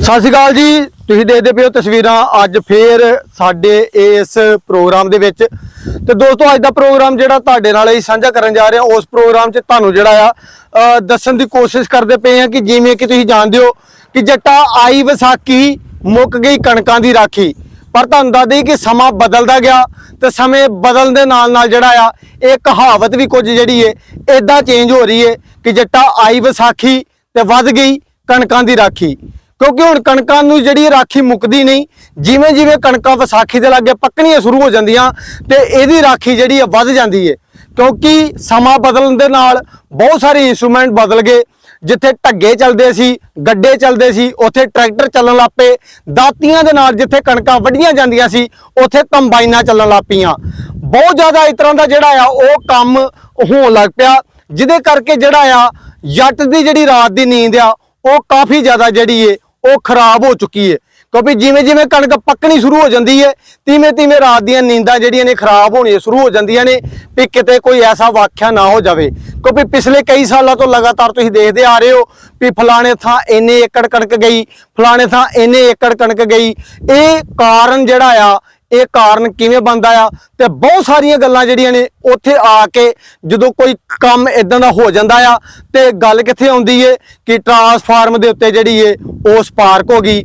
ਸਤਿ ਸ਼੍ਰੀ ਅਕਾਲ ਜੀ। ਤੁਸੀਂ ਦੇਖਦੇ ਪਏ ਹੋ ਤਸਵੀਰਾਂ। ਅੱਜ ਫੇਰ ਸਾਡੇ ਇਸ ਪ੍ਰੋਗਰਾਮ ਦੇ ਵਿੱਚ। ਤੇ ਦੋਸਤੋ, ਅੱਜ ਦਾ ਪ੍ਰੋਗਰਾਮ ਜਿਹੜਾ ਤੁਹਾਡੇ ਨਾਲ ਹੀ ਸਾਂਝਾ ਕਰਨ ਜਾ ਰਹੇ ਹਾਂ, ਉਸ ਪ੍ਰੋਗਰਾਮ 'ਚ ਤੁਹਾਨੂੰ ਜਿਹੜਾ ਆ ਦੱਸਣ ਦੀ ਕੋਸ਼ਿਸ਼ ਕਰਦੇ ਪਏ ਹਾਂ ਕਿ ਜਿਵੇਂ ਕਿ ਤੁਸੀਂ ਜਾਣਦੇ ਹੋ ਕਿ ਜੱਟਾ ਆਈ ਵਿਸਾਖੀ ਮੁੱਕ ਗਈ ਕਣਕਾਂ ਦੀ ਰਾਖੀ। ਪਰ ਤੁਹਾਨੂੰ ਦੱਸ ਦੇਈਏ ਕਿ ਸਮਾਂ ਬਦਲਦਾ ਗਿਆ ਤੇ ਸਮੇਂ ਬਦਲਣ ਦੇ ਨਾਲ ਨਾਲ ਜਿਹੜਾ ਆ, ਇਹ ਕਹਾਵਤ ਵੀ ਕੁਝ ਜਿਹੜੀ ਏ ਇਦਾਂ ਚੇਂਜ ਹੋ ਰਹੀ ਏ ਕਿ ਜੱਟਾ ਆਈ ਵਿਸਾਖੀ ਤੇ ਵੱਧ ਗਈ ਕਣਕਾਂ ਦੀ ਰਾਖੀ। ਕਿਉਂਕਿ ਹੁਣ ਕਣਕਾਂ ਨੂੰ ਜਿਹੜੀ ਰਾਖੀ ਮੁੱਕਦੀ ਨਹੀਂ, ਜਿਵੇਂ ਜਿਵੇਂ ਕਣਕਾਂ ਵਿਸਾਖੀ ਦੇ ਲਾਗੇ ਪੱਕਣੀਆਂ ਸ਼ੁਰੂ ਹੋ ਜਾਂਦੀਆਂ ਤੇ ਇਹਦੀ ਰਾਖੀ ਜਿਹੜੀ ਆ ਵੱਧ ਜਾਂਦੀ ਹੈ ਕਿਉਂਕਿ ਸਮਾਂ ਬਦਲਣ ਦੇ ਨਾਲ ਬਹੁਤ ਸਾਰੇ ਇਨਸਟਰੂਮੈਂਟ ਬਦਲ ਗਏ, ਜਿੱਥੇ ਢੱਗੇ ਚੱਲਦੇ ਸੀ, ਗੱਡੇ ਚੱਲਦੇ ਸੀ, ਉੱਥੇ ਟਰੈਕਟਰ ਚੱਲਣ ਲੱਪੇ ਦਾਤੀਆਂ ਦੇ ਨਾਲ ਜਿੱਥੇ ਕਣਕਾਂ ਵੱਢੀਆਂ ਜਾਂਦੀਆਂ ਸੀ, ਉੱਥੇ ਕੰਬਾਈਨਾਂ ਚੱਲਣ ਲੱਪੀਆਂ ਬਹੁਤ ਜ਼ਿਆਦਾ ਇਸ ਤਰ੍ਹਾਂ ਦਾ ਜਿਹੜਾ ਆ, ਉਹ ਕੰਮ ਹੋਣ ਲੱਗ ਪਿਆ, ਜਿਹਦੇ ਕਰਕੇ ਜਿਹੜਾ ਆ, ਜੱਟ ਦੀ ਜਿਹੜੀ ਰਾਤ ਦੀ ਨੀਂਦ ਆ, ਉਹ ਕਾਫੀ ਜ਼ਿਆਦਾ ਜਿਹੜੀ ਏ ਉਹ ਖਰਾਬ ਹੋ ਚੁੱਕੀ ਹੈ ਕਿਉਂਕਿ ਜਿਵੇਂ ਜਿਵੇਂ ਕਣਕ ਪੱਕਣੀ ਸ਼ੁਰੂ ਹੋ ਜਾਂਦੀ ਹੈ ਤਿਵੇਂ ਤਿਵੇਂ ਰਾਤ ਦੀਆਂ ਨੀਂਦਾਂ ਜਿਹੜੀਆਂ ਨੇ ਖਰਾਬ ਹੋਣੀਆਂ ਸ਼ੁਰੂ ਹੋ ਜਾਂਦੀਆਂ ਨੇ ਵੀ ਕਿਤੇ ਕੋਈ ਐਸਾ ਵਾਕਿਆ ਨਾ ਹੋ ਜਾਵੇ। ਕਿਉਂਕਿ ਪਿਛਲੇ ਕਈ ਸਾਲਾਂ ਤੋਂ ਲਗਾਤਾਰ ਤੁਸੀਂ ਦੇਖਦੇ ਆ ਰਹੇ ਹੋ ਵੀ ਫਲਾਣੇ ਥਾਂ ਇੰਨੇ ਏਕੜ ਕਣਕ ਗਈ, ਫਲਾਣੇ ਥਾਂ ਇੰਨੇ ਏਕੜ ਕਣਕ ਗਈ। ਇਹ ਕਾਰਨ ਜਿਹੜਾ ਆ ਇਹ ਕਾਰਨ ਕਿਵੇਂ ਬਣਦਾ ਆ ਤੇ ਬਹੁਤ ਸਾਰੀਆਂ ਗੱਲਾਂ ਜਿਹੜੀਆਂ ਨੇ ਉੱਥੇ ਆ ਕੇ ਜਦੋਂ ਕੋਈ ਕੰਮ ਇਦਾਂ ਦਾ ਹੋ ਜਾਂਦਾ ਆ ਤੇ ਗੱਲ ਕਿੱਥੇ ਆਉਂਦੀ ਏ ਕਿ ਟਰਾਂਸਫਾਰਮ ਦੇ ਉੱਤੇ ਜਿਹੜੀ ਏ ਉਹ ਸਪਾਰਕ ਹੋ ਗਈ,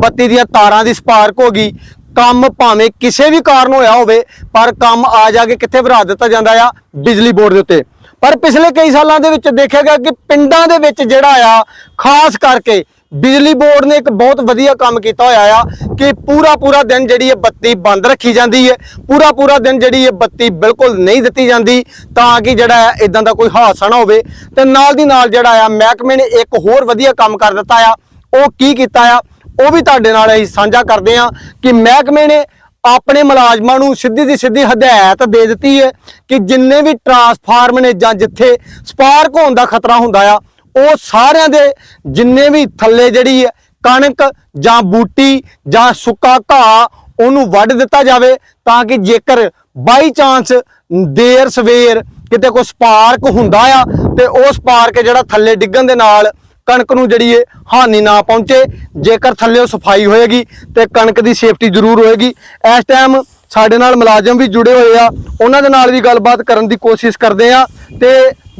ਬੱਤੀ ਦੀਆਂ ਤਾਰਾਂ ਦੀ ਸਪਾਰਕ ਹੋ ਗਈ, ਕੰਮ ਭਾਵੇਂ ਕਿਸੇ ਵੀ ਕਾਰਨ ਹੋਇਆ ਹੋਵੇ, ਪਰ ਕੰਮ ਆ ਜਾ ਕੇ ਕਿੱਥੇ ਵਧਾ ਦਿੱਤਾ ਜਾਂਦਾ ਆ? ਬਿਜਲੀ ਬੋਰਡ ਦੇ ਉੱਤੇ। ਪਰ ਪਿਛਲੇ ਕਈ ਸਾਲਾਂ ਦੇ ਵਿੱਚ ਦੇਖਿਆ ਗਿਆ ਕਿ ਪਿੰਡਾਂ ਦੇ ਵਿੱਚ ਜਿਹੜਾ ਆ, ਖਾਸ ਕਰਕੇ ਬਿਜਲੀ ਬੋਰਡ ਨੇ ਇੱਕ ਬਹੁਤ ਵਧੀਆ ਕੰਮ ਕੀਤਾ ਹੋਇਆ ਆ ਕਿ ਪੂਰਾ ਪੂਰਾ ਦਿਨ ਜਿਹੜੀ ਇਹ ਬੱਤੀ ਬੰਦ ਰੱਖੀ ਜਾਂਦੀ ਹੈ। ਪੂਰਾ ਪੂਰਾ ਦਿਨ ਜਿਹੜੀ ਇਹ ਬੱਤੀ ਬਿਲਕੁਲ ਨਹੀਂ ਦਿੱਤੀ ਜਾਂਦੀ ਤਾਂ ਕਿ ਜਿਹੜਾ ਹੈ ਇਦਾਂ ਦਾ ਕੋਈ ਹਾਦਸਾ ਨਾ ਹੋਵੇ। ਤੇ ਨਾਲ ਦੀ ਨਾਲ ਜਿਹੜਾ ਆ ਮਹਿਕਮੇ ਨੇ ਇੱਕ ਹੋਰ ਵਧੀਆ ਕੰਮ ਕਰ ਦਿੱਤਾ ਆ। ਉਹ ਕੀ ਕੀਤਾ ਆ? ਉਹ ਵੀ ਤੁਹਾਡੇ ਨਾਲ ਅਸੀਂ ਸਾਂਝਾ ਕਰਦੇ ਆ ਕਿ ਮਹਿਕਮੇ ਨੇ ਆਪਣੇ ਮੁਲਾਜ਼ਮਾਂ ਨੂੰ ਸਿੱਧੀ ਦੀ ਸਿੱਧੀ ਹਦਾਇਤ ਦੇ ਦਿੱਤੀ ਹੈ ਕਿ ਜਿੰਨੇ ਵੀ ਟਰਾਂਸਫਾਰਮ ਨੇ ਜਾਂ ਜਿੱਥੇ ਸਪਾਰਕ ਹੋਣ ਦਾ ਖਤਰਾ ਹੁੰਦਾ ਆ ਉਹ ਸਾਰਿਆਂ ਦੇ ਜਿੰਨੇ ਵੀ ਥੱਲੇ ਜਿਹੜੀ ਹੈ ਕਣਕ ਜਾਂ ਬੂਟੀ ਜਾਂ ਸੁੱਕਾ ਘਾਹ, ਉਹਨੂੰ ਵੱਢ ਦਿੱਤਾ ਜਾਵੇ ਤਾਂ ਕਿ ਜੇਕਰ ਬਾਈ ਚਾਂਸ ਦੇਰ ਸਵੇਰ ਕਿਤੇ ਕੋਈ ਸਪਾਰਕ ਹੁੰਦਾ ਆ ਤੇ ਉਹ ਸਪਾਰਕ ਜਿਹੜਾ ਥੱਲੇ ਡਿੱਗਣ ਦੇ ਨਾਲ ਕਣਕ ਨੂੰ ਜਿਹੜੀ ਏ ਹਾਨੀ ਨਾ ਪਹੁੰਚੇ, ਜੇਕਰ ਥੱਲੇ ਸਫ਼ਾਈ ਹੋਏਗੀ ਤੇ ਕਣਕ ਦੀ ਸੇਫਟੀ ਜ਼ਰੂਰ ਹੋਏਗੀ। ਇਸ ਟਾਈਮ ਸਾਡੇ ਨਾਲ ਮੁਲਾਜ਼ਮ ਵੀ ਜੁੜੇ ਹੋਏ ਆ, ਉਹਨਾਂ ਦੇ ਨਾਲ ਵੀ ਗੱਲਬਾਤ ਕਰਨ ਦੀ ਕੋਸ਼ਿਸ਼ ਕਰਦੇ ਆ ਤੇ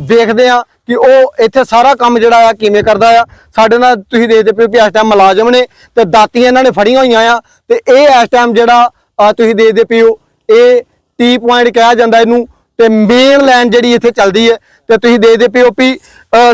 ਦੇਖਦੇ ਆ ਕਿ ਉਹ ਇੱਥੇ ਸਾਰਾ ਕੰਮ ਜਿਹੜਾ ਆ ਕਿਵੇਂ ਕਰਦਾ ਆ? ਸਾਡੇ ਨਾਲ ਤੁਸੀਂ ਦੇਖਦੇ ਪਏ ਵੀ ਇਸ ਟਾਈਮ ਮੁਲਾਜ਼ਮ ਨੇ ਤੇ ਦਾਤੀਆਂ ਇਹਨਾਂ ਨੇ ਫੜੀਆਂ ਹੋਈਆਂ ਆ ਤੇ ਇਹ ਇਸ ਟਾਈਮ ਜਿਹੜਾ ਤੁਸੀਂ ਦੇਖਦੇ ਪਿਓ ਇਹ ਟੀ ਪੁਆਇੰਟ ਕਿਹਾ ਜਾਂਦਾ ਇਹਨੂੰ ਤੇ ਮੇਨ ਲਾਈਨ ਜਿਹੜੀ ਇੱਥੇ ਚੱਲਦੀ ਹੈ ਤੇ ਤੁਸੀਂ ਦੇਖਦੇ ਪਿਓ ਵੀ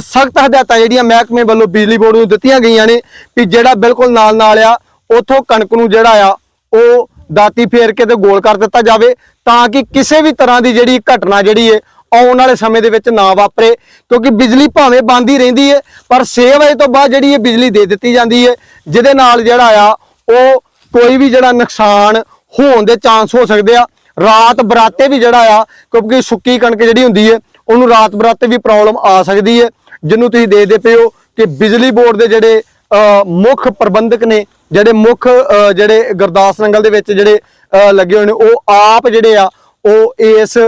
ਸਖਤ ਹਦਾਇਤਾਂ ਜਿਹੜੀਆਂ ਮਹਿਕਮੇ ਵੱਲੋਂ ਬਿਜਲੀ ਬੋਰਡ ਨੂੰ ਦਿੱਤੀਆਂ ਗਈਆਂ ਨੇ ਵੀ ਜਿਹੜਾ ਬਿਲਕੁਲ ਨਾਲ ਨਾਲ ਆ, ਉਥੋਂ ਕਣਕ ਨੂੰ ਜਿਹੜਾ ਆ, ਉਹ ਦਾਤੀ ਫੇਰ ਕੇ ਤੇ ਗੋਲ ਕਰ ਦਿੱਤਾ ਜਾਵੇ ਤਾਂ ਕਿ ਕਿਸੇ ਵੀ ਤਰ੍ਹਾਂ ਦੀ ਜਿਹੜੀ ਘਟਨਾ ਜਿਹੜੀ ਹੈ ਆਉਣ ਵਾਲੇ ਸਮੇਂ ਦੇ ਵਿੱਚ ਨਾ ਵਾਪਰੇ, ਕਿਉਂਕਿ ਬਿਜਲੀ ਭਾਵੇਂ ਬੰਦ ਹੀ ਰਹਿੰਦੀ ਹੈ ਪਰ 6 ਵਜੇ ਤੋਂ ਬਾਅਦ ਜਿਹੜੀ ਇਹ ਬਿਜਲੀ ਦੇ ਦਿੱਤੀ ਜਾਂਦੀ ਹੈ ਜਿਹਦੇ ਨਾਲ ਜਿਹੜਾ ਆ, ਉਹ ਕੋਈ ਵੀ ਜਿਹੜਾ ਨੁਕਸਾਨ ਹੋਣ ਦੇ ਚਾਂਸ ਹੋ ਸਕਦੇ ਆ। ਰਾਤ ਬਰਾਤੇ ਵੀ ਜਿਹੜਾ ਆ, ਕਿਉਂਕਿ ਸੁੱਕੀ ਕਣਕ ਜਿਹੜੀ ਹੁੰਦੀ ਹੈ ਉਹਨੂੰ ਰਾਤ ਬਰਾਤੇ ਵੀ ਪ੍ਰੋਬਲਮ ਆ ਸਕਦੀ ਹੈ ਜਿਹਨੂੰ ਤੁਸੀਂ ਦੇਖਦੇ ਪਏ ਹੋ ਕਿ ਬਿਜਲੀ ਬੋਰਡ ਦੇ ਜਿਹੜੇ ਮੁੱਖ ਪ੍ਰਬੰਧਕ ਨੇ, ਜਿਹੜੇ ਮੁੱਖ ਜਿਹੜੇ ਗੁਰਦਾਸ ਨੰਗਲ ਦੇ ਵਿੱਚ ਜਿਹੜੇ ਲੱਗੇ ਹੋਏ ਨੇ, ਉਹ ਆਪ ਜਿਹੜੇ ਆ, ਉਹ ਇਸ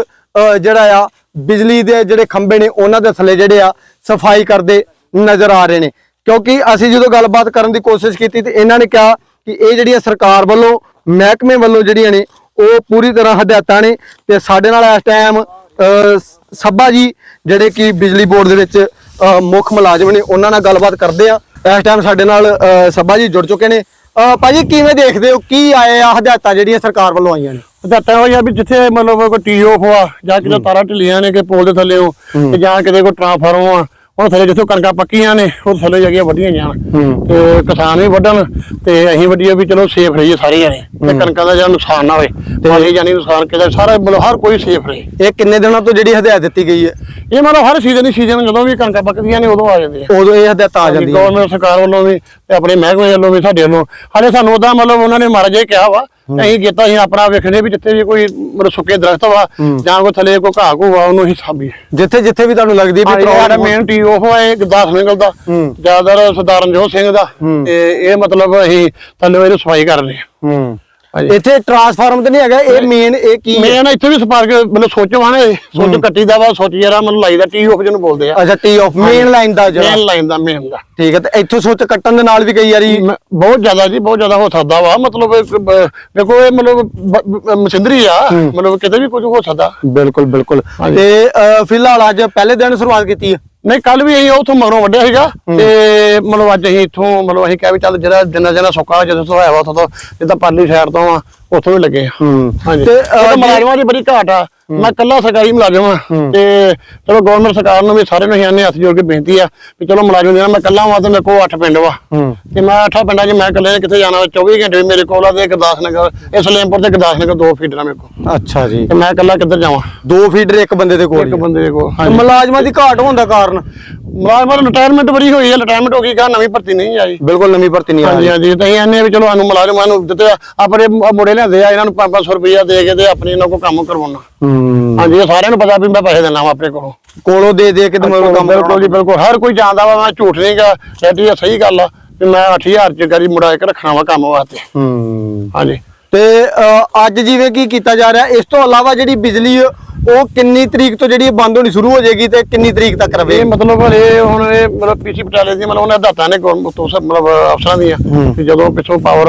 ਜਿਹੜਾ ਆ ਬਿਜਲੀ ਦੇ ਜਿਹੜੇ ਖੰਭੇ ਨੇ, ਉਹਨਾਂ ਦੇ ਥੱਲੇ ਜਿਹੜੇ ਆ ਸਫ਼ਾਈ ਕਰਦੇ ਨਜ਼ਰ ਆ ਰਹੇ ਨੇ। ਕਿਉਂਕਿ ਅਸੀਂ ਜਦੋਂ ਗੱਲਬਾਤ ਕਰਨ ਦੀ ਕੋਸ਼ਿਸ਼ ਕੀਤੀ ਤੇ ਇਹਨਾਂ ਨੇ ਕਿਹਾ ਕਿ ਇਹ ਜਿਹੜੀਆਂ ਸਰਕਾਰ ਵੱਲੋਂ, ਮਹਿਕਮੇ ਵੱਲੋਂ ਜਿਹੜੀਆਂ ਨੇ, ਉਹ ਪੂਰੀ ਤਰ੍ਹਾਂ ਹਦਾਇਤਾਂ ਨੇ ਤੇ ਸਾਡੇ ਨਾਲ ਇਸ ਟਾਈਮ ਸੱਭਾ ਜੀ ਜਿਹੜੇ ਕਿ ਬਿਜਲੀ ਬੋਰਡ ਦੇ ਵਿੱਚ ਮੁੱਖ ਮੁਲਾਜ਼ਮ ਨੇ, ਉਹਨਾਂ ਨਾਲ ਗੱਲਬਾਤ ਕਰਦੇ ਆ। ਇਸ ਟਾਈਮ ਸਾਡੇ ਨਾਲ ਸੱਭਾ ਜੀ ਜੁੜ ਚੁੱਕੇ ਨੇ। ਭਾਜੀ ਕਿਵੇਂ ਦੇਖਦੇ ਹੋ? ਕੀ ਆਏ ਆ ਹਦਾਇਤਾਂ ਜਿਹੜੀਆਂ ਸਰਕਾਰ ਵੱਲੋਂ ਆਈਆਂ ਨੇ? ਹਦਾਇਤਾਂ ਹੋਈਆਂ ਵੀ ਜਿੱਥੇ ਮਤਲਬ ਕੋਈ ਟੀ ਆਫ ਆ ਜਾਂ ਕਿਤੇ ਤਾਰਾਂ ਢਿੱਲੀਆਂ ਨੇ ਕਿ ਪੋਲ ਦੇ ਥੱਲੇ ਹੋ। ਤੇ ਜਾਂ ਕਿਤੇ ਕੋਈ ਟਰਾਂਸਫਾਰਮ ਆ ਉਹ ਥੱਲੇ ਜਿੱਥੋਂ ਕਣਕਾਂ ਪੱਕੀਆਂ ਨੇ ਉਹ ਥੱਲੇ ਜਗ੍ਹਾ ਵੱਢੀਆਂ ਜਾਣ। ਹੂੰ। ਤੇ ਕਿਸਾਨ ਵੀ ਵੱਢਣ ਤੇ ਅਸੀਂ ਵੱਢੀਏ ਵੀ ਚਲੋ ਸੇਫ ਰਹੀਏ ਸਾਰੇ ਜਣੇ ਤੇ ਕਣਕਾਂ ਦਾ ਜਿਹੜਾ ਨੁਕਸਾਨ ਨਾ ਹੋਵੇ ਤੇ ਜਾਨੀ ਨੁਕਸਾਨ ਕਿਦਾ ਸਾਰਾ ਮਤਲਬ ਹਰ ਕੋਈ ਸੇਫ ਰਹੇ। ਇਹ ਕਿੰਨੇ ਦਿਨਾਂ ਤੋਂ ਜਿਹੜੀ ਹਦਾਇਤ ਦਿੱਤੀ ਗਈ ਹੈ? ਇਹ ਮਤਲਬ ਹਰ ਸੀਜ਼ਨ ਦੀ ਸੀਜ਼ਨ ਜਦੋਂ ਵੀ ਕਣਕਾਂ ਪੱਕਦੀਆਂ ਨੇ ਉਦੋਂ ਆ ਜਾਂਦੇ ਆ ਉਦੋਂ ਇਹ ਹਦਾਇਤਾਂ ਆ ਜਾਂਦੀਆਂ ਗਵਰਨਮੈਂਟ ਸਰਕਾਰ ਵੱਲੋਂ ਵੀ ਤੇ ਆਪਣੇ ਮਹਿਕਮੇ ਵੱਲੋਂ ਵੀ ਸਾਡੇ ਵੱਲੋਂ। ਹਾਲੇ ਸਾਨੂੰ ਉਹਦਾ ਮਤਲਬ ਉਹਨਾਂ ਨੇ ਮਾੜਾ ਜਿਹਾ ਕਿਹਾ ਵਾ ਅਸੀਂ ਕੀਤਾ ਅਸੀਂ ਆਪਣਾ ਵੇਖਣੇ ਵੀ ਜਿੱਥੇ ਵੀ ਕੋਈ ਮਤਲਬ ਸੁੱਕੇ ਦਰਖਤ ਵਾ ਜਾਂ ਕੋਈ ਥੱਲੇ ਕੋਈ ਘਾਹ ਘੂ ਵਾ ਉਹਨੂੰ ਹੀ ਸਾਬੀ ਜਿੱਥੇ ਜਿੱਥੇ ਵੀ ਤੁਹਾਨੂੰ ਲੱਗਦੀ ਵੀ ਪ੍ਰੋਬਲਮ ਮੇਨ ਟੀ ਆਫ ਹੈ ਇੱਕ ਦਾਸ ਨਿਕਲ ਦਾ। ਜ਼ਿਆਦਾਤਰ ਸਰਦਾਰ ਰਣਜੋਤ ਸਿੰਘ ਦਾ। ਤੇ ਇਹ ਮਤਲਬ ਅਸੀਂ ਥੱਲੇ ਇਹਨੂੰ ਸਫ਼ਾਈ ਕਰ ਰਹੇ ਹਾਂ। ਇੱਥੇ ਟਰਾਂਸਫਾਰਮ ਤੇ ਨਹੀਂ ਹੈਗਾ ਇਹ ਮੇਨ ਇਹ ਕੀ ਹੈ? ਮੈਂ ਨਾ ਇੱਥੇ ਵੀ ਸਪਾਰਕ ਮਤਲਬ ਸੋਚ ਵਾਣੇ ਸੋਚ ਕੱਟੀ ਦਾ ਵਾ ਸੋਚ ਜਰਾ ਮਤਲਬ ਲਾਈਦਾ ਟੀ ਆਫ ਜਿਹਨੂੰ ਬੋਲਦੇ ਆ। ਅੱਛਾ ਟੀ ਆਫ ਮੇਨ ਲਾਈਨ ਦਾ ਜਿਹੜਾ। ਮੇਨ ਲਾਈਨ ਦਾ ਮੇਨ ਦਾ। ਠੀਕ ਹੈ ਤੇ ਇੱਥੋਂ ਸੁੱਚ ਕੱਟਣ ਦੇ ਨਾਲ ਵੀ ਕਈ ਵਾਰੀ ਬਹੁਤ ਜ਼ਿਆਦਾ ਜੀ ਬਹੁਤ ਜ਼ਿਆਦਾ ਹੋ ਸਕਦਾ ਵਾ। ਮਤਲਬ ਵੇਖੋ ਇਹ ਮਤਲਬ ਮਸ਼ੀਨਰੀ ਆ। ਮਤਲਬ ਕਿਤੇ ਵੀ ਕੁਝ ਹੋ ਸਕਦਾ। ਬਿਲਕੁਲ ਬਿਲਕੁਲ। ਤੇ ਫਿਲਹਾਲ ਅੱਜ ਪਹਿਲੇ ਦਿਨ ਸ਼ੁਰੂਆਤ ਕੀਤੀ ਹੈ। ਨਹੀਂ ਕੱਲ ਵੀ ਅਸੀਂ ਉਥੋਂ ਮਗਰੋਂ ਵੱਢਿਆ ਸੀਗਾ ਤੇ ਮਤਲਬ ਅੱਜ ਅਸੀਂ ਇੱਥੋਂ ਮਤਲਬ ਅਸੀਂ ਕਿਹਾ ਵੀ ਚੱਲ ਜਿਹੜਾ ਜਿੰਨਾ ਜਿੰਨਾ ਸੁੱਕਾ ਜਦੋਂ ਤੋਂ ਹੋਇਆ ਵਾ ਉੱਥੋਂ ਤੋਂ ਜਿੱਦਾਂ ਪਰਲੀ ਸਾਈਡ ਤੋਂ ਆ ਉੱਥੋਂ ਵੀ ਲੱਗੇ ਹੂੰ। ਹਾਂਜੀ। ਤੇ, ਮੁਲਾਜ਼ਮਾਂ ਦੀ ਬੜੀ ਘਾਟ ਆ। ਮੈਂ ਕੱਲਾ ਸਰਕਾਰੀ ਮੁਲਾਜ਼ਮ ਆ। ਤੇ ਚਲੋ ਗਵਰਨਮੈਂਟ ਸਰਕਾਰ ਨੂੰ ਵੀ ਸਾਰੇ ਨੂੰ ਅਸੀਂ ਹੱਥ ਜੋੜ ਕੇ ਬੇਨਤੀ ਆ ਵੀ ਚਲੋ ਮੁਲਾਜ਼ਮ ਦੇਣਾ ਮੈਂ ਕੱਲਾ ਵਾਂ ਤੇ ਮੇਰੇ ਕੋਲ 8 ਪਿੰਡ ਵਾ। ਤੇ ਮੈਂ ਅੱਠਾਂ ਪਿੰਡਾਂ 'ਚ ਮੈਂ ਇਕੱਲੇ ਨੇ ਕਿੱਥੇ ਜਾਣਾ ਵਾ? 24 ਘੰਟੇ ਮੇਰੇ ਕੋਲ ਆ ਤੇ ਗੁਰਦਾਸਨਗਰ ਇਹ ਸਲੇਮਪੁਰ ਤੇ ਗੁਰਦਾਸਨਗਰ ਦੋ ਫੀਡਰਾਂ ਮੇਰੇ ਕੋਲ। ਅੱਛਾ ਜੀ। ਤੇ ਮੈਂ ਇਕੱਲਾ ਕਿੱਧਰ ਜਾਵਾਂ? ਦੋ ਫੀਡਰ ਇੱਕ ਬੰਦੇ ਦੇ ਕੋਲ ਇੱਕ। ਬੰਦੇ ਦੇ ਕੋਲ ਤੇ ਮੁਲਾਜ਼ਮਾਂ ਦੀ ਘਾਟ ਹੋਣ ਦਾ ਕਾਰਨ? ਮੁਲਾਜ਼ਮਾਂ ਦੀ ਰਿਟਾਇਰਮੈਂਟ ਬੜੀ ਹੋਈ ਹੈ ਰਿਟਾਇਰਮੈਂਟ ਹੋ ਗਈ ਕਾ ਨਵੀਂ ਭਰਤੀ ਨਹੀਂ ਆਈ। ਬਿਲਕੁਲ ਨਵੀਂ ਭਰਤੀ ਨਹੀਂ ਆ ਹਾਂਜੀ ਹਾਂਜੀ ਤਾਂ ਇਹ ਆਨੇ ਵੀ ਚਲੋ ਸਾਨੂੰ ਮੁਲਾਜ਼ਮਾਂ ਨੂੰ ਦਿੱਤੇ ਆ, ਆਪਣੇ ਮ- ਮੁੰਡੇ ਲਿਆਂਦੇ ਆ ਇਹਨਾਂ ਨੂੰ 5-500 ਰੁਪਇਆ ਦੇ ਕੇ ਤੇ ਆਪਣੀ ਇਹਨਾਂ ਕੋਲ ਕੰਮ ਕਰਵਾਉਣਾ। ਹੂੰ। ਹਾਂਜੀ ਇਹ ਸਾਰਿਆਂ ਨੂੰ ਪਤਾ ਵੀ ਮੈਂ ਪੈਸੇ ਦੇਣਾ ਵਾ ਆਪਣੇ ਕੋਲੋਂ। ਕੋਲੋਂ ਦੇ ਦੇ ਕੇ ਤੇ ਮਤਲਬ ਕੰਮ ਬਿਲਕੁਲ ਜੀ ਬਿਲਕੁਲ। ਹਰ ਕੋਈ ਜਾਣਦਾ ਵਾ ਮੈਂ ਝੂਠ ਨਹੀਂਗਾ ਡੈਡੀ ਇਹ ਸਹੀ ਗੱਲ ਆ ਵੀ ਮੈਂ 8000 ਚ ਗਰੀ ਮੁੜਾ ਕੇ ਰੱਖਣਾ ਵਾ ਕੰਮ ਵਾਸਤੇ। ਹੂੰ। ਹਾਂਜੀ। ਤੇ ਅੱਜ ਜਿਵੇਂ ਕੀ ਕੀਤਾ ਜਾ ਰਿਹਾ ਇਸ ਤੋਂ ਇਲਾਵਾ ਜਿਹੜੀ ਬਿਜਲੀ ਉਹ ਕਿੰਨੀ ਤਰੀਕ ਤੋਂ ਜਿਹੜੀ ਬੰਦ ਹੋਣੀ ਸ਼ੁਰੂ ਹੋ ਜਾਏਗੀ ਤੇ ਕਿੰਨੀ ਤਰੀਕ ਤੱਕ ਰਵੇ? ਇਹ ਮਤਲਬ ਇਹ ਹੁਣ ਇਹ ਮਤਲਬ ਪੀਸੀ ਪਟਾਲੇ ਦੀ ਮਤਲਬ ਉਹਨਾਂ ਹਦਾਇਤਾਂ ਨੇ ਤੋਂ ਮਤਲਬ ਅਫਸਰਾਂ ਦੀਆਂ ਕਿ ਜਦੋਂ ਪਿੱਛੋਂ ਪਾਵਰ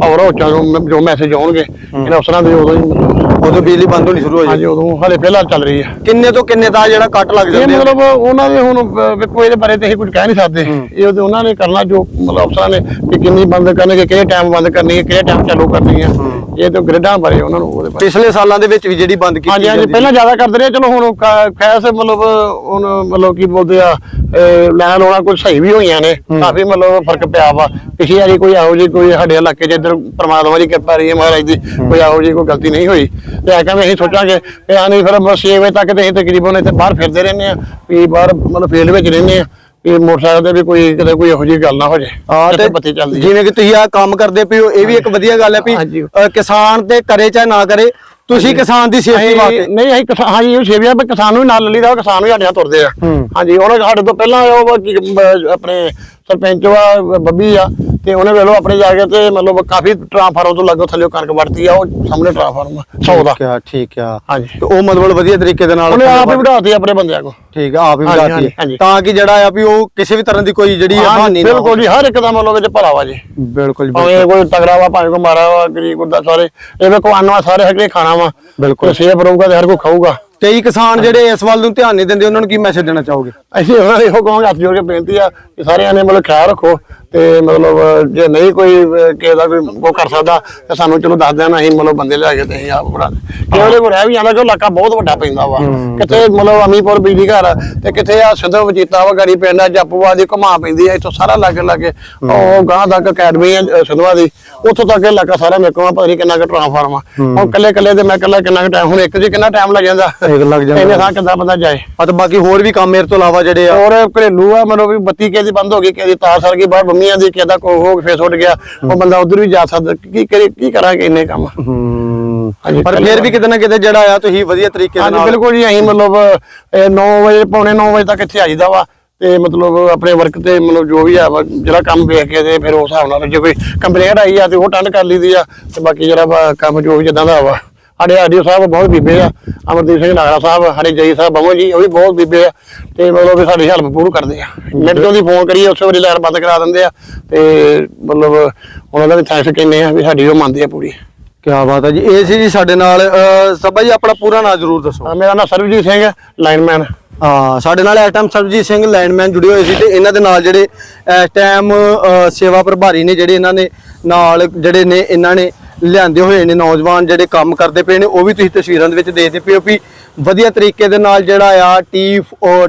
ਪਾਵਰ ਹੋ ਚਾਹੋ ਜੋ ਮੈਸੇਜ ਆਉਣਗੇ ਇਹਨਾਂ ਅਫਸਰਾਂ ਦੇ ਉਦੋਂ ਹੀ ਉਦੋਂ ਬਿਜਲੀ ਬੰਦ ਹੋਣੀ ਸ਼ੁਰੂ ਹੋ ਹਾਂਜੀ ਜਾਏਗੀ ਉਦੋਂ ਹਲੇ ਫਿਲਹਾਲ ਚੱਲ ਰਹੀ ਹੈ। ਕਿੰਨੇ ਤੋਂ ਕਿੰਨੇ ਦਾ ਜਿਹੜਾ ਕੱਟ ਲੱਗ ਇਹ ਜਾਂਦੇ ਆ? ਮਤਲਬ ਉਹਨਾਂ ਦੇ ਹੁਣ ਅਹ, ਵੇਖੋ ਇਹਦੇ ਬਾਰੇ ਤੇ ਅਸੀਂ ਕੁਝ ਕਹਿ ਨਹੀਂ ਸਕਦੇ। ਇਹ ਉਹਦੇ ਉਹਨਾਂ ਨੇ ਕਰਨਾ ਜੋ ਮਤਲਬ ਅਫਸਰਾਂ ਨੇ ਕਿ ਕਿੰਨੀ ਬੰਦ ਕਰਨਗੇ ਕਿਹੜੇ ਟਾਈਮ ਬੰਦ ਕਰਨੀ ਹੈ ਕਿਹੜੇ ਟਾਈਮ ਚਾਲੂ ਕਰਨੀ ਹੈ। ਇਹ ਤੇ ਗ੍ਰਿਡਾਂ ਬਾਰੇ ਉਹਨਾਂ ਨੂੰ ਉਹਦੇ ਬਾਰੇ। ਪਿਛਲੇ ਸਾਲਾਂ ਦੇ ਵਿੱਚ ਵੀ ਜਿਹੜੀ ਬੰਦ ਕੀਤੀ ਹਾਂਜੀ ਹਾਂਜੀ ਜਾਂਦੀ ਪਹਿਲਾਂ ਜ਼ਿਆਦਾ ਕਰਦੇ ਰਹੇ। ਚਲੋ ਹੁਣ ਕ- ਖੈਸ ਮਤਲਬ ਹੁਣ ਮਤਲਬ ਕੀ ਬੋਲਦੇ ਆ ਲੈਣ ਲਾਉਣਾ ਕੁਝ ਸਹੀ ਵੀ ਹੋਈਆਂ ਨੇ। ਕਾਫੀ ਮਤਲਬ ਫ਼ਰਕ ਪਿਆ ਵਾ। ਪਿਛਲੀ ਵਾਰੀ ਕੋਈ ਇਹੋ ਜਿਹੀ ਕੋਈ ਸਾਡੇ ਇਲਾਕੇ 'ਚ ਇੱਧਰ ਪਰਮਾਤਮਾ ਦੀ ਕਿਰਪਾ ਰਹੀ ਹੈ ਮਹਾਰਾਜ ਦੀ। ਕੋਈ ਇਹੋ ਜਿਹੀ ਕੋਈ ਗਲਤੀ ਨਹੀਂ ਹੋਈ। ਤੇ ਆ ਕਹਿੰਦੇ ਅਸੀਂ ਸੋਚਾਂਗੇ ਕਿ ਆਨੇ ਫਿਰ 6 ਵਜੇ ਤੱਕ ਤੇ ਅਸੀਂ ਤਕਰੀਬਨ ਇੱਥੇ ਬਾਹਰ ਫਿਰਦੇ ਰਹਿੰਦੇ ਆ ਵੀ ਬਾਹਰ ਮਤਲਬ ਫੀਲਡ ਵਿੱਚ ਰਹਿੰਦੇ ਆ ਵੀ ਮੋਟਰਸਾਈਕਲ ਤੇ ਵੀ ਕੋਈ ਕਿਤੇ ਕੋਈ ਇਹੋ ਜਿਹੀ ਗੱਲ ਨਾ ਹੋ ਜਾਏ ਹਾਂ ਤੇ ਬੱਤੀ ਚੱਲਦੀ ਜਿਵੇਂ ਕਿ ਤੁਸੀਂ ਆ ਕੰਮ ਕਰਦੇ ਹੋ ਇਹ ਵੀ ਇੱਕ ਵਧੀਆ ਗੱਲ ਹੈ ਵੀ ਕਿਸਾਨ ਤੇ ਕਰੇ ਚਾਹੇ ਨਾ ਕਰੇ ਤੁਸੀਂ ਕਿਸਾਨ ਦੀ ਸੇਫਟੀ ਵਾਸਤੇ। ਨਹੀਂ ਅਸੀਂ ਕਿਸਾਨ ਹਾਂਜੀ ਉਹ ਸੇਵੀਆਂ ਪਰ ਕਿਸਾਨ ਨੂੰ ਨਾਲ ਲਈਦਾ ਕਿਸਾਨ ਵੀ ਸਾਡੇ ਨਾਲ ਤੁਰਦੇ ਆ। ਹਾਂਜੀ ਉਹਨਾਂ ਸਾਡੇ ਤੋਂ ਪਹਿਲਾਂ ਉਹ ਆਪਣੇ ਸਰਪੰਚ ਵਾ ਬੱਬੀ ਆ ਤੇ ਉਹਨੇ ਵੇਲੋ ਆਪਣੇ ਜਾ ਕੇ ਤੇ ਮਤਲਬ ਕਾਫੀ ਟ੍ਰਾਂਸਫਾਰਮ ਤੋਂ ਲੱਗੋ ਥੱਲੇ ਕਣਕ ਵੜਤੀ ਆ ਉਹ ਸਾਹਮਣੇ ਟ੍ਰਾਂਸਫਾਰਮ 100 ਦਾ। ਠੀਕ ਆ ਠੀਕ ਆ। ਹਾਂਜੀ। ਤੇ ਉਹ ਮਤਲਬ ਵਧੀਆ ਤਰੀਕੇ ਦੇ ਨਾਲ ਉਹਨੇ ਆਪ ਹੀ ਵਧਾਤੀ ਆਪਣੇ ਬੰਦਿਆਂ ਕੋ ਠੀਕ ਆ ਆਪ ਹੀ ਵਧਾਤੀ। ਤਾਂ ਕਿ ਜਿਹੜਾ ਆ ਵੀ ਉਹ ਕਿਸੇ ਵੀ ਤਰ੍ਹਾਂ ਦੀ ਕੋਈ ਜਿਹੜੀ ਆ ਹਾਨੀ ਨਾ ਬਿਲਕੁਲ ਜੀ ਹਰ ਇੱਕ ਦਾ ਮਤਲਬ ਵਿੱਚ ਭਲਾ ਵਾ ਜੀ। ਬਿਲਕੁਲ ਜੀ, ਭਾਵੇਂ ਕੋਈ ਤਗੜਾ ਵਾ ਭਾਵੇਂ ਕੋਈ ਮਾਰਾ ਵਾ ਗਰੀਬ ਗੁਰਦਾ ਸਾਰੇ। ਇਹ ਵੇਖੋ ਅੰਨ ਸਾਰੇ ਹਰੇ ਖਾਣਾ ਵਾ। ਬਿਲਕੁਲ। ਸੇਵ ਰਹੂਗਾ ਤੇ ਹਰ ਕੋਈ ਖਾਊਗਾ। ਕਈ ਕਿਸਾਨ ਜਿਹੜੇ ਇਸ ਵੱਲ ਨੂੰ ਧਿਆਨ ਨਹੀਂ ਦਿੰਦੇ ਉਹਨਾਂ ਨੂੰ ਕੀ ਮੈਸੇਜ ਦੇਣਾ ਚਾਹੋਗੇ? ਅਸੀਂ ਉਹਨਾਂ ਨੂੰ ਇਹੋ ਕਹਾਂਗੇ ਹੱਥ ਜੋੜ ਕੇ ਬੇਨਤੀ ਆ ਕਿ ਸਾਰਿਆਂ ਨੇ ਮਤਲਬ ਖਿਆਲ ਰੱਖੋ ਤੇ ਮਤਲਬ ਜੇ ਨਹੀਂ ਕੋਈ ਕਿਸੇ ਦਾ ਕੋਈ ਉਹ ਕਰ ਸਕਦਾ ਤੇ ਸਾਨੂੰ ਚਲੋ ਦੱਸ ਦੇਣਾ ਅਸੀਂ ਮਤਲਬ ਬੰਦੇ ਲਿਆ ਕੇ ਤੇ ਅਸੀਂ ਆਪ ਬਣਾ ਕਿ ਉਹਦੇ ਕੋਲ ਰਹਿ ਵੀ ਜਾਂਦਾ ਕਿ ਉਹ ਇਲਾਕਾ ਬਹੁਤ ਵੱਡਾ ਪੈਂਦਾ ਵਾ। ਕਿਤੇ ਮਤਲਬ ਅਮੀਪੁਰ ਬਿਜਲੀ ਘਰ ਤੇ ਕਿਤੇ ਆ ਸਿੱਧੋ ਵਜੀਤਾ ਵਾ ਗਾੜੀ ਪਿੰਡ ਆ ਜਾਪੂਆ ਦੀ ਘੁਮਾ ਪੈਂਦੀ ਆ ਇੱਥੋਂ ਸਾਰਾ ਲਾਗੇ ਲਾਗੇ ਉਹ ਗਾਂ ਤੱਕ ਅਕੈਡਮੀ ਆ ਸਿੱਧਵਾਂ ਦੀ ਉੱਥੋਂ ਤੱਕ ਇਹ ਇਲਾਕਾ ਸਾਰਾ ਮੇਰੇ ਕੋਲ ਪਤਾ ਨਹੀਂ ਕਿੰਨਾ ਕੁ ਟ੍ਰਾਂਸਫਾਰਮ ਆ। ਹੁਣ ਕੱਲੇ ਕੱਲੇ ਤੇ ਮੈਂ ਕੱਲਾ ਕਿੰਨਾ ਕੁ ਟਾਈਮ ਹੁਣ ਇੱਕ ਜੀ ਕਿੰਨਾ ਟਾਈਮ ਲੱਗ ਜਾਂਦਾ? ਇੱਕ ਲੱਗ ਜਾਂਦਾ। ਇੰਨੇ ਥਾਂ ਕਿੱਦਾਂ ਬੰਦਾ ਜਾਏ? ਆ ਤੇ ਬਾਕੀ ਹੋਰ ਵੀ ਕੰਮ ਮੇਰੇ ਤੋਂ ਇਲਾਵਾ ਜਿਹੜੇ ਆ ਔਰ ਘਰੇਲੂ ਆ ਮਤਲਬ ਵੀ ਬੱਤੀ ਕਿਸੇ ਦੀ ਬੰਦ ਹੋ ਗਈ ਕਿਸੇ ਦੀ ਤਾਰ ਸੜ ਗਈ ਬਾਹਰ ਬੰਮੀਆਂ ਦੀ ਕਿਸੇ ਦਾ ਕੋ ਹੋ ਕੇ ਫੇਸ ਉੱਡ ਗਿਆ ਉਹ ਬੰਦਾ ਉਧਰ ਵੀ ਜਾ ਸਕਦਾ। ਕੀ ਕਰੇ ਕੀ ਕਰਾਂਗੇ ਇੰਨੇ ਕੰਮ? ਪਰ ਫਿਰ ਵੀ ਕਿਤੇ ਨਾ ਕਿਤੇ ਜਿਹੜਾ ਆ ਤੁਸੀਂ ਵਧੀਆ ਤਰੀਕੇ ਨਾਲ ਬਿਲਕੁਲ ਜੀ ਅਸੀਂ ਮਤਲਬ 9 ਵਜੇ ਪੌਣੇ 9 ਵਜੇ ਤੱਕ ਇੱਥੇ ਆ ਜਾਈਦਾ ਵਾ। ਤੇ ਮਤਲਬ ਆਪਣੇ ਵਰਕ ਤੇ ਮਤਲਬ ਜੋ ਵੀ ਆ ਜਿਹੜਾ ਕੰਮ ਵੇਖ ਕੇ ਤੇ ਫਿਰ ਉਸ ਹਿਸਾਬ ਨਾਲ ਜੇ ਕੋਈ ਕੰਪਲੇਂਟ ਆਈ ਆ ਤੇ ਉਹ ਟੰਡ ਕਰ ਲਈਦੀ ਆ ਤੇ ਬਾਕੀ ਜਿਹੜਾ ਕੰਮ ਜੋ ਵੀ ਜਿੱਦਾਂ ਦਾ ਵਾ। ਸਾਡੇ ਆਡੀਓ ਸਾਹਿਬ ਬਹੁਤ ਬੀਬੇ ਆ ਅਮਰਦੀਪ ਸਿੰਘ ਨਾਗਰਾ ਸਾਹਿਬ ਸਾਡੇ ਜਈ ਸਾਹਿਬ ਬਮੋ ਜੀ ਉਹ ਵੀ ਬਹੁਤ ਬੀਬੇ ਆ ਤੇ ਮਤਲਬ ਵੀ ਸਾਡੀ ਹੈਲਪ ਪੂਰੀ ਕਰਦੇ ਆ। ਮਿੰਟ ਤੋਂ ਦੀ ਫੋਨ ਕਰੀਏ ਉਸੇ ਵੇਲੇ ਲਾਈਨ ਬੰਦ ਕਰਾ ਦਿੰਦੇ ਆ ਤੇ ਮਤਲਬ ਉਹਨਾਂ ਦਾ ਵੀ ਥੈਂਕਸ ਕਹਿੰਦੇ ਆ ਵੀ ਸਾਡੀ ਉਹ ਮੰਨਦੇ ਆ ਪੂਰੀ। ਕੀ ਬਾਤ ਹੈ ਜੀ ਇਹ ਸੀ ਜੀ ਸਾਡੇ ਨਾਲ ਸਭਾ ਜੀ ਆਪਣਾ ਪੂਰਾ ਨਾਮ ਜ਼ਰੂਰ ਦੱਸੋ। ਮੇਰਾ ਨਾਮ ਸਰਬਜੀਤ ਸਿੰਘ ਲਾਈਨਮੈਨ ਹਾਂ, ਸਾਡੇ ਨਾਲ ਇਸ ਟਾਈਮ ਸਰਬਜੀਤ ਸਿੰਘ ਲੈਂਡਮੈਨ ਜੁੜੇ ਹੋਏ ਸੀ ਤੇ ਇਹਨਾਂ ਦੇ ਨਾਲ ਜਿਹੜੇ ਇਸ ਟਾਈਮ ਸੇਵਾ ਪ੍ਰਭਾਰੀ ਨੇ ਜਿਹੜੇ ਇਹਨਾਂ ਨੇ ਨਾਲ ਜਿਹੜੇ ਨੇ ਇਹਨਾਂ ਨੇ ਲਿਆਂਦੇ ਹੋਏ ਨੇ ਨੌਜਵਾਨ ਜਿਹੜੇ ਕੰਮ ਕਰਦੇ ਪਏ ਨੇ, ਉਹ ਵੀ ਤੁਸੀਂ ਤਸਵੀਰਾਂ ਦੇ ਵਿੱਚ ਦੇਖਦੇ ਪਏ ਹੋ ਵੀ ਵਧੀਆ ਤਰੀਕੇ ਦੇ ਨਾਲ ਜਿਹੜਾ ਆ ਟੀ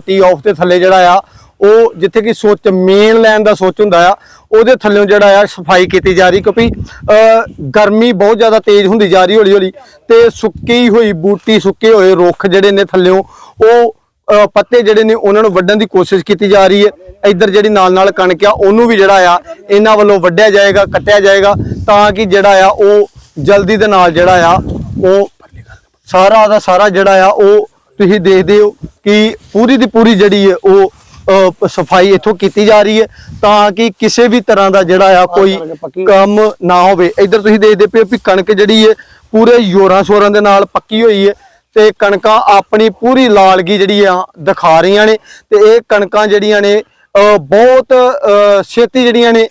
ਟੀ ਆਫ ਦੇ ਥੱਲੇ ਜਿਹੜਾ ਆ, ਉਹ ਜਿੱਥੇ ਕਿ ਸੁੱਚ ਮੇਨ ਲਾਈਨ ਦਾ ਸੁੱਚ ਹੁੰਦਾ ਆ, ਉਹਦੇ ਥੱਲੇੋਂ ਜਿਹੜਾ ਆ ਸਫ਼ਾਈ ਕੀਤੀ ਜਾ ਰਹੀ ਕਿਉਂਕਿ ਗਰਮੀ ਬਹੁਤ ਜ਼ਿਆਦਾ ਤੇਜ਼ ਹੁੰਦੀ ਜਾ ਰਹੀ ਹੌਲੀ ਹੌਲੀ ਤੇ ਸੁੱਕੀ ਹੋਈ ਬੂਟੀ, ਸੁੱਕੇ ਹੋਏ ਰੁੱਖ ਜਿਹੜੇ ਨੇ ਥੱਲੇੋਂ, ਉਹ ਪੱਤੇ ਜਿਹੜੇ ਨੇ ਉਹਨਾਂ ਨੂੰ ਵੱਢਣ ਦੀ ਕੋਸ਼ਿਸ਼ ਕੀਤੀ ਜਾ ਰਹੀ ਹੈ। ਇੱਧਰ ਜਿਹੜੀ ਨਾਲ ਨਾਲ ਕਣਕ ਆ ਉਹਨੂੰ ਵੀ ਜਿਹੜਾ ਆ ਇਹਨਾਂ ਵੱਲੋਂ ਵੱਢਿਆ ਜਾਏਗਾ ਕੱਟਿਆ ਜਾਏਗਾ ਤਾਂ ਕਿ ਜਿਹੜਾ ਆ ਉਹ ਜਲਦੀ ਦੇ ਨਾਲ ਜਿਹੜਾ ਆ ਉਹ ਸਾਰਾ ਦਾ ਸਾਰਾ ਜਿਹੜਾ ਆ ਉਹ ਤੁਸੀਂ ਦੇਖਦੇ ਹੋ ਕਿ ਪੂਰੀ ਦੀ ਪੂਰੀ ਜਿਹੜੀ ਹੈ ਉਹ ਸਫ਼ਾਈ ਇੱਥੋਂ ਕੀਤੀ ਜਾ ਰਹੀ ਹੈ ਤਾਂ ਕਿ ਕਿਸੇ ਵੀ ਤਰ੍ਹਾਂ ਦਾ ਜਿਹੜਾ ਆ ਕੋਈ। ਕੰਮ ਨਾ ਹੋਵੇ। ਇੱਧਰ ਤੁਸੀਂ ਦੇਖਦੇ ਪਏ ਹੋ ਵੀ ਕਣਕ ਜਿਹੜੀ ਹੈ ਪੂਰੇ ਜ਼ੋਰਾਂ ਸ਼ੋਰਾਂ ਦੇ ਨਾਲ ਪੱਕੀ ਹੋਈ ਹੈ। ਤੇ ਕਣਕਾਂ ਆਪਣੀ ਪੂਰੀ ਲਾਲਗੀ ਜਿਹੜੀ ਆ ਦਿਖਾ ਰਹੀਆਂ ਨੇ ਤੇ ਇਹ ਕਣਕਾਂ ਜਿਹੜੀਆਂ ਨੇ ਬਹੁਤ ਛੇਤੀ ਜਿਹੜੀਆਂ ਨੇ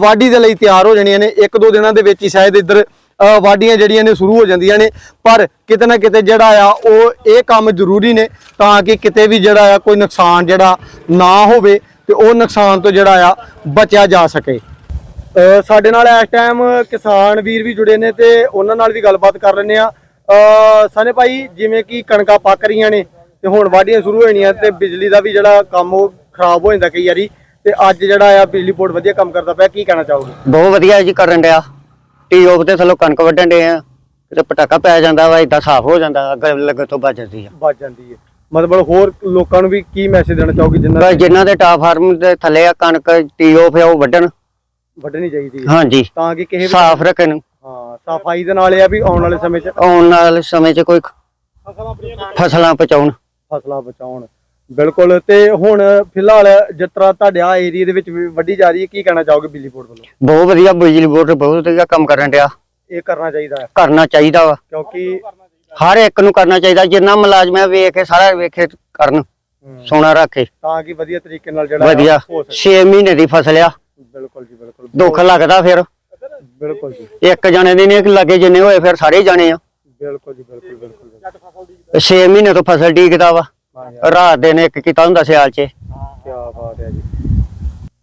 ਵਾਢੀ ਦੇ ਲਈ ਤਿਆਰ ਹੋ ਜਾਣੀਆਂ ਨੇ। ਇੱਕ ਦੋ ਦਿਨਾਂ ਦੇ ਵਿੱਚ ਹੀ ਸ਼ਾਇਦ ਇੱਧਰ ਵਾਢੀਆਂ ਜਿਹੜੀਆਂ ਨੇ ਸ਼ੁਰੂ ਹੋ ਜਾਂਦੀਆਂ ਨੇ। ਪਰ ਕਿਤੇ ਨਾ ਕਿਤੇ ਜਿਹੜਾ ਆ, ਉਹ ਇਹ ਕੰਮ ਜ਼ਰੂਰੀ ਨੇ ਤਾਂ ਕਿ ਕਿਤੇ ਵੀ ਜਿਹੜਾ ਆ ਕੋਈ ਨੁਕਸਾਨ ਜਿਹੜਾ ਨਾ ਹੋਵੇ ਤੇ ਉਹ ਨੁਕਸਾਨ ਤੋਂ ਜਿਹੜਾ ਆ ਬਚਿਆ ਜਾ ਸਕੇ। ਸਾਡੇ ਨਾਲ ਇਸ ਟਾਈਮ ਕਿਸਾਨ ਵੀਰ ਵੀ ਜੁੜੇ ਨੇ ਤੇ ਉਹਨਾਂ ਨਾਲ ਵੀ ਗੱਲਬਾਤ ਕਰ ਲੈਂਦੇ ਆ ਸਾਨੇ ਭਾਈ ਜਿਵੇਂ ਕਿ ਕਣਕਾਂ ਪੱਕ ਰਹੀਆਂ ਨੇ ਤੇ ਹੁਣ ਵਾਢੀਆਂ ਸ਼ੁਰੂ ਹੋ ਜਾਣੀਆਂ ਤੇ ਬਿਜਲੀ ਦਾ ਵੀ ਜਿਹੜਾ ਕੰਮ ਉਹ ਖਰਾਬ ਹੋ ਜਾਂਦਾ ਕਈ ਵਾਰੀ ਤੇ ਅੱਜ ਜਿਹੜਾ ਆ ਬਿਜਲੀ ਬੋਰਡ ਵਧੀਆ ਕੰਮ ਕਰਦਾ ਪਿਆ ਕੀ ਕਹਿਣਾ ਚਾਹੋਗੇ? ਬਹੁਤ ਵਧੀਆ ਜੀ ਕਰਨ ਡਿਆ। ਟੀਓਬ ਤੇ ਥੱਲੋਂ ਕਣਕ ਵੱਢਣ ਦੇ ਆ ਤੇ ਪਟਾਕਾ ਪੈ ਜਾਂਦਾ ਵਾ ਇਦਾਂ ਸਾਫ਼ ਹੋ ਜਾਂਦਾ ਅੱਗ ਲੱਗੇ ਤੋਂ ਬਚ ਜਾਂਦੀ ਆ। ਬਚ ਜਾਂਦੀ ਹੈ ਮਤਲਬ ਹੋਰ ਲੋਕਾਂ ਨੂੰ ਵੀ ਕੀ ਮੈਸੇਜ ਦੇਣਾ ਚਾਹੋਗੇ ਜਿਨ੍ਹਾਂ ਪਰ ਦੀ ਜਿਨ੍ਹਾਂ ਦੇ ਟਾਪ ਫਾਰਮ ਦੇ ਥੱਲੇ ਆ ਕਣਕ ਟੀਓਬ ਆ ਉਹ ਵੱਢਣ। ਵੱਢਣੀ ਚਾਹੀਦੀ ਹੈ ਹਾਂਜੀ। ਤਾਂ ਕਿ ਕਿਸੇ ਵੀ ਸਾਫ਼ ਰੱਖਣ। ਹਾਂ ਸਫ਼ਾਈ ਦੇ ਨਾਲ ਇਹ ਆ ਵੀ ਆਉਣ ਵਾਲੇ ਸਮੇਂ 'ਚ ਆਉਣ ਨਾਲ ਸਮੇਂ 'ਚ ਕੋਈ ਫਸਲਾਂ ਪਚਾਉਣ ਫਸਲਾਂ ਬਚਾਉਣ। ਬਿਲਕੁਲ ਤੇ ਹੁਣ ਫਿਲਹਾਲ ਜਿਸ ਤਰ੍ਹਾਂ ਤੁਹਾਡੇ ਆ ਏਰੀਆ ਦੇ ਵਿੱਚ ਵੀ ਵੱਢੀ ਜਾ ਰਹੀ ਹੈ ਕੀ ਕਹਿਣਾ ਚਾਹੋਗੇ ਬਿਜਲੀ ਬੋਰਡ ਵੱਲੋਂ? ਬਹੁਤ ਵਧੀਆ ਬਿਜਲੀ ਬੋਰਡ ਬਹੁਤ ਵਧੀਆ ਕੰਮ ਕਰਨ ਡਿਆ। ਇਹ ਕਰਨਾ ਚਾਹੀਦਾ ਹੈ। ਕਰਨਾ ਚਾਹੀਦਾ ਵਾ। ਕਿਉਂਕਿ ਹਰ ਇੱਕ ਨੂੰ ਕਰਨਾ ਚਾਹੀਦਾ। ਜਿੰਨਾ ਮੁਲਾਜ਼ਮ ਹੈ ਵੇਖ ਕੇ ਸਾਰਾ ਵੇਖੇ ਕਰਨ। ਸੋਨਾ ਰੱਖੇ ਤਾਂ ਕਿ ਵਧੀਆ ਤਰੀਕੇ ਨਾਲ ਜਿਹੜਾ ਵਧੀਆ। ਹੋ ਸਕੇ। 6 ਮਹੀਨੇ ਦੀ ਫਸਲ ਆ। ਬਿਲਕੁਲ ਜੀ ਬਿਲਕੁਲ। ਦੁੱਖ ਲੱਗਦਾ ਫਿਰ। ਬਿਲਕੁਲ ਜੀ। ਇੱਕ ਜਣੇ ਦੀ ਨਹੀਂ ਲੱਗੇ ਜਿੰਨੇ ਹੋਏ ਫਿਰ ਸਾਰੇ ਜਾਣੇ ਆ। ਬਿਲਕੁਲ ਜੀ ਬਿਲਕੁਲ ਬਿਲਕੁਲ 6 ਮਹੀਨੇ ਤੋਂ ਫਸਲ ਡੀਕਦਾ ਵਾ। ਰਾਤ ਦੇ ਨੇ ਇੱਕ ਕੀਤਾ ਹੁੰਦਾ ਸਿਆਲ 'ਚ। ਕੀ ਬਾਤ ਹੈ ਜੀ।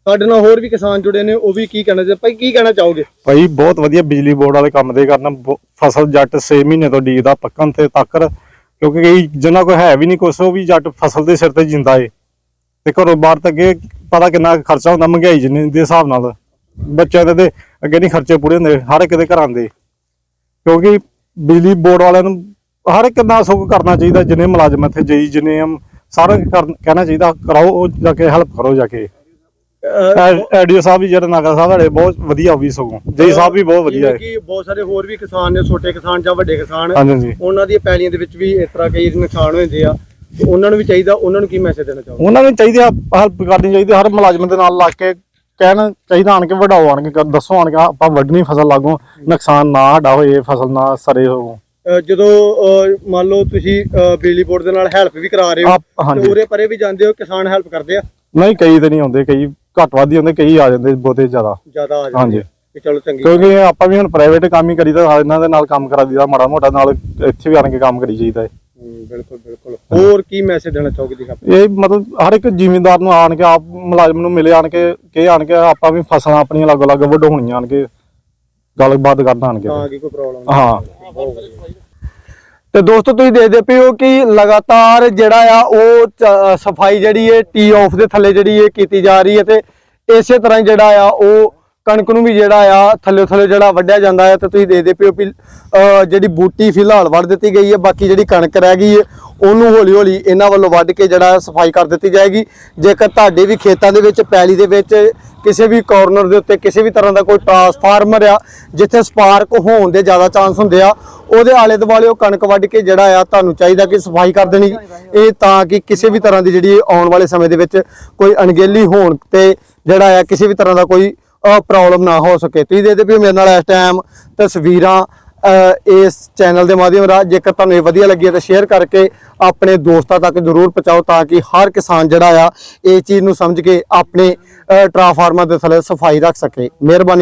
ਸਾਡੇ ਨਾਲ ਹੋਰ ਵੀ ਕਿਸਾਨ ਜੁੜੇ ਨੇ ਉਹ ਵੀ ਕੀ ਕਹਿਣਾ ਚਾਹ ਭਾਈ ਕੀ ਕਹਿਣਾ ਚਾਹੋਗੇ? ਭਾਈ ਬਹੁਤ ਵਧੀਆ ਬਿਜਲੀ ਬੋਰਡ ਵਾਲੇ ਕੰਮ ਦੇ ਕਰਨ ਫਸਲ ਜੱਟ 6 ਮਹੀਨੇ ਤੋਂ ਡੀਕਦਾ ਪੱਕਣ ਤੇ ਤੱਕਰ ਕਿਉਂਕਿ ਕਈ ਜਿਨ੍ਹਾਂ ਕੋਲ ਹੈ ਵੀ ਨਹੀਂ ਕੁਛ ਉਹ ਵੀ ਜੱਟ ਫਸਲ ਦੇ ਸਿਰ ਤੇ ਜਿੰਦਾ ਏ। ਤੇ ਘਰੋਂ ਬਾਹਰ ਤੱਕ ਅੱਗੇ ਪਤਾ ਕਿੰਨਾ ਕੁ ਖਰਚਾ ਹੁੰਦਾ ਮਹਿੰਗਾਈ ਜਿੰਨੇ ਦੇ ਹਿਸਾਬ ਨਾਲ। ਬੱਚਿਆਂ ਦੇ ਤੇ ਅੱਗੇ ਨਹੀਂ ਖਰਚੇ ਪੂਰੇ ਹੁੰਦੇ ਹਰ ਇੱਕ ਦੇ ਘਰਾਂ ਦੇ। ਕਿਉਂਕਿ ਬਿਜਲੀ ਬੋਰਡ ਵਾਲਿਆਂ ਨੂੰ ਹਰ ਇੱਕ ਦਾ ਸੁੱਖ ਕਰਨਾ ਚਾਹੀਦਾ ਜਿੰਨੇ ਮੁਲਾਜ਼ਮ ਇੱਥੇ ਜਈ ਜਿੰਨੇ ਸਾਰਾ ਕਹਿਣਾ ਚਾਹੀਦਾ ਕਰਾਓ ਉਹ ਜਾ ਕੇ ਹੈਲਪ ਕਰੋ ਜਾ ਕੇ। ਐਡੀਓ ਸਾਹਿਬ ਵੀ ਜਿਹੜਾ ਨਾਗਾ ਸਾਹਿਬ ਸਾਡੇ ਬਹੁਤ ਵਧੀਆ ਵੀ ਸਗੋਂ। ਜਈ ਸਾਹਿਬ ਵੀ ਬਹੁਤ ਵਧੀਆ। ਹੈ ਕਿ ਬਹੁਤ ਸਾਰੇ ਹੋਰ ਵੀ ਕਿਸਾਨ ਨੇ ਛੋਟੇ ਕਿਸਾਨ ਜਾਂ ਵੱਡੇ ਕਿਸਾਨ ਉਹਨਾਂ ਦੀਆਂ ਪੈਲੀਆਂ ਦੇ ਵਿੱਚ ਵੀ ਇਸ ਤਰ੍ਹਾਂ ਕਈ ਨੁਕਸਾਨ ਹੋ ਜਾਂਦੇ ਆ। ਉਹਨਾਂ ਨੂੰ ਵੀ ਚਾਹੀਦਾ ਉਹਨਾਂ ਨੂੰ ਕੀ ਮੈਸੇਜ ਦੇਣਾ ਚਾਹੋਗੇ? ਉਹਨਾਂ ਨੂੰ ਚਾਹੀਦੀ ਹੈਲਪ ਕਰਨੀ ਚਾਹੀਦੀ ਹਰ ਮੁਲਾਜ਼ਮ ਦੇ ਨਾਲ ਲੱਗ ਕੇ ਕਹਿਣ ਚਾਹੀਦਾ ਆਣ ਕੇ ਵਡਾਓ ਆਣ ਕੇ ਦੱਸੋ ਆਣ ਕੇ ਆਪਾਂ ਵੱਢਣੀ ਫਸਲ ਲਾਗੋ ਨੁਕਸਾਨ ਨਾ ਸਾਡਾ ਹੋਏ ਫਸਲ ਨਾ ਸਰੇ ਹੋ ਜਦੋਂ ਮੰਨ ਲਓ ਤੁਸੀਂ ਬਿਜਲੀ ਬੋਰਡ ਦੇ ਨਾਲ ਹੈਲਪ ਵੀ ਕਰਾ ਰਹੇ ਹੋ ਤੇ ਉਰੇ ਪਰੇ ਵੀ ਜਾਂਦੇ ਹੋ ਕਿਸਾਨ ਹੈਲਪ ਕਰਦੇ ਆ? ਨਹੀਂ ਕਈ ਤੇ ਨਹੀਂ ਆਉਂਦੇ ਕਈ ਘੱਟ ਵੱਧ ਹੀ ਆਉਂਦੇ ਕਈ ਆ ਜਾਂਦੇ ਬਹੁਤੇ ਜ਼ਿਆਦਾ। ਜ਼ਿਆਦਾ ਆ ਜਾਂਦੇ ਹਾਂਜੀ। ਕਿ ਚਲੋ ਚੰਗੀ ਕਿਉਂਕਿ ਆਪਾਂ ਵੀ ਹੁਣ ਪ੍ਰਾਈਵੇਟ ਕੰਮ ਹੀ ਕਰੀਦਾ ਇਹਨਾਂ ਦੇ ਨਾਲ ਕੰਮ ਕਰਾ ਦੀਦਾ ਮਾੜਾ ਮੋਟਾ ਨਾਲ ਇੱਥੇ ਵੀ ਆਣ ਕੇ ਕੰਮ ਕਰੀ ਜਾਈਦਾ ਹੈ ਬਿਲਕੁਲ ਬਿਲਕੁਲ। ਹੋਰ ਕੀ ਮੈਸੇਜ ਦੇਣਾ ਚਾਹੋਗੇ ਜੀ ਆਪ? ਇਹ ਮਤਲਬ ਹਰ ਇੱਕ ਜ਼ਿਮੀਂਦਾਰ ਨੂੰ ਆਣ ਕੇ ਆਪ ਮੁਲਾਜ਼ਮ ਨੂੰ ਮਿਲੇ ਆਣ ਕੇ ਕਿ ਆਣ ਕੇ ਆਪਾਂ ਵੀ ਫਸਲਾਂ ਆਪਣੀਆਂ ਅਲੱਗ ਅਲੱਗ ਵਡਾਉਣੀਆਂ ਆਣ ਕੇ ਗੱਲਬਾਤ ਕਰਨ ਆਣ ਕੇ। ਤਾਂ ਕਿ ਕੋਈ ਪ੍ਰੋਬਲਮ ਹਾਂ। ਤੇ ਦੋਸਤੋ ਤੁਸੀਂ ਦੇਖਦੇ ਪਏ ਹੋ ਕਿ ਲਗਾਤਾਰ ਜਿਹੜਾ ਆ ਉਹ ਸਫ਼ਾਈ ਜਿਹੜੀ ਹੈ ਟੀ ਆਫ ਦੇ ਥੱਲੇ ਜਿਹੜੀ ਹੈ ਕੀਤੀ ਜਾ ਰਹੀ ਹੈ ਤੇ ਇਸੇ ਤਰ੍ਹਾਂ ਜਿਹੜਾ ਆ ਉਹ ਕਣਕ ਨੂੰ ਵੀ ਜਿਹੜਾ ਆ, ਥੱਲੇ ਥੱਲੇ ਜਿਹੜਾ ਵੱਢਿਆ ਜਾਂਦਾ ਹੈ ਤੇ ਤੁਸੀਂ ਦੇਖਦੇ ਪਿਓ ਵੀ ਜਿਹੜੀ ਬੂਟੀ ਫਿਲਹਾਲ ਵੱਢ ਦਿੱਤੀ ਗਈ ਹੈ ਬਾਕੀ ਜਿਹੜੀ ਕਣਕ ਰਹਿ ਗਈ ਹੈ ਉਹਨੂੰ ਹੌਲੀ ਹੌਲੀ ਇਹਨਾਂ ਵੱਲੋਂ ਵੱਢ ਕੇ ਜਿਹੜਾ ਸਫ਼ਾਈ ਕਰ ਦਿੱਤੀ ਜਾਏਗੀ। ਜੇਕਰ ਤੁਹਾਡੇ ਵੀ ਖੇਤਾਂ ਦੇ ਵਿੱਚ, ਪੈਲੀ ਦੇ ਵਿੱਚ ਕਿਸੇ ਵੀ ਕਾਰਨਰ ਦੇ ਉੱਤੇ ਕਿਸੇ ਵੀ ਤਰ੍ਹਾਂ ਦਾ ਕੋਈ ਟਰਾਂਸਫਾਰਮਰ ਆ, ਜਿੱਥੇ ਸਪਾਰਕ ਹੋਣ ਦੇ ਜ਼ਿਆਦਾ ਚਾਂਸ ਹੁੰਦੇ ਆ, ਉਹਦੇ ਆਲੇ ਦੁਆਲੇ ਉਹ ਕਣਕ ਵੱਢ ਕੇ ਜਿਹੜਾ ਆ, ਤੁਹਾਨੂੰ ਚਾਹੀਦਾ ਕਿ ਸਫ਼ਾਈ ਕਰ ਦੇਣੀ। ਇਹ ਤਾਂ ਕਿ ਕਿਸੇ ਵੀ ਤਰ੍ਹਾਂ ਦੀ ਜਿਹੜੀ ਆਉਣ ਵਾਲੇ ਸਮੇਂ ਦੇ ਵਿੱਚ ਕੋਈ ਅਣਗਹਿਲੀ ਹੋਣ ਤੇ ਜਿਹੜਾ ਆ, ਕਿਸੇ ਵੀ ਤਰ੍ਹਾਂ ਦਾ ਕੋਈ ਪ੍ਰੋਬਲਮ ਨਾ ਹੋ ਸਕੇ। ਤੁਸੀਂ ਦੇਖਦੇ ਵੀ ਮੇਰੇ ਨਾਲ ਇਸ ਟਾਈਮ ਤਸਵੀਰਾਂ ਇਸ ਚੈਨਲ ਦੇ ਮਾਧਿਅਮ ਰਾਹੀਂ। ਜੇਕਰ ਤੁਹਾਨੂੰ ਇਹ ਵਧੀਆ ਲੱਗੀ ਤਾਂ ਸ਼ੇਅਰ ਕਰਕੇ ਆਪਣੇ ਦੋਸਤਾਂ ਤੱਕ ਜ਼ਰੂਰ ਪਹੁੰਚਾਓ ਤਾਂ ਕਿ ਹਰ ਕਿਸਾਨ ਜਿਹੜਾ ਆ, ਇਹ ਚੀਜ਼ ਨੂੰ ਸਮਝ ਕੇ ਆਪਣੇ ਟਰਾਂਸਫਾਰਮਰ ਦੇ ਥੱਲੇ ਸਫ਼ਾਈ ਰੱਖ ਸਕੇ। ਮਿਹਰਬਾਨੀ